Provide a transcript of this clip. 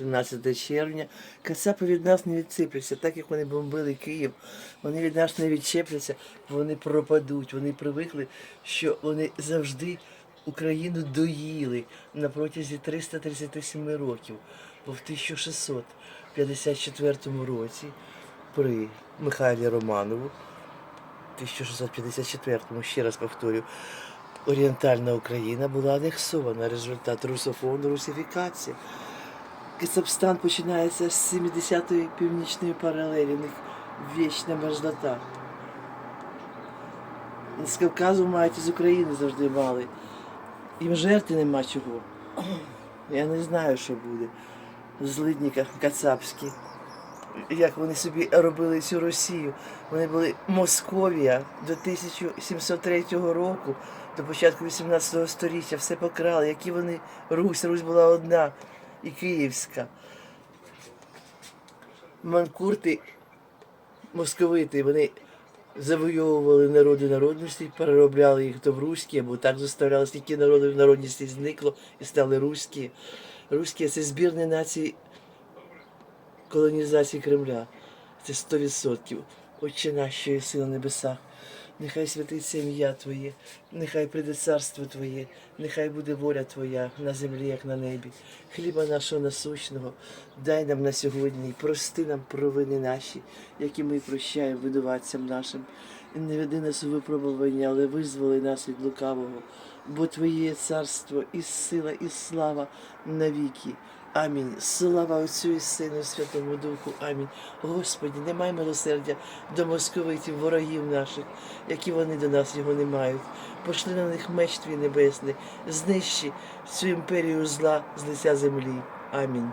17 червня. Кацапи від нас не відсипляться, так як вони бомбили Київ. Вони від нас не відчепляться, вони пропадуть. Вони привикли, що вони завжди Україну доїли на протязі 337 років. Бо в 1654 році при Михайлі Романову 1654-му, ще раз повторю, орієнтальна Україна була анексована. Результат русофону, русифікація. Кацапстан починається з 70-ї північної паралелі, у них вічна мерзлота. З Кавказу мають з України завжди мали. Їм жерти нема чого. Я не знаю, що буде. Злидніка кацапські. Як вони собі робили цю Росію. Вони були Московія до 1703 року, до початку 18 століття, все покрали. Які вони Русь, Русь була одна і Київська. Манкурти, московити, вони завойовували народи народності, переробляли їх то в руські, або так заставляли, стільки народів народності зникло і стали руські. Руські це збірні нації колонізації Кремля. Це 100%. Отче наш, що єси на небесах. Нехай святиться ім'я Твоє, нехай прийде царство Твоє, нехай буде воля Твоя на землі, як на небі. Хліба нашого насущного, дай нам на сьогодні, і прости нам провини наші, які ми прощаємо винуватцям нашим. І не веди нас у випробування, але визволи нас від лукавого. Бо Твоє є царство, і сила, і слава навіки. Амінь. Слава Отцю і Сину, Святому Духу. Амінь. Господі, немай милосердя до московитів, ворогів наших, які вони до нас його не мають. Пошли на них меч твій небесний, знищи цю імперію зла з лиця землі. Амінь.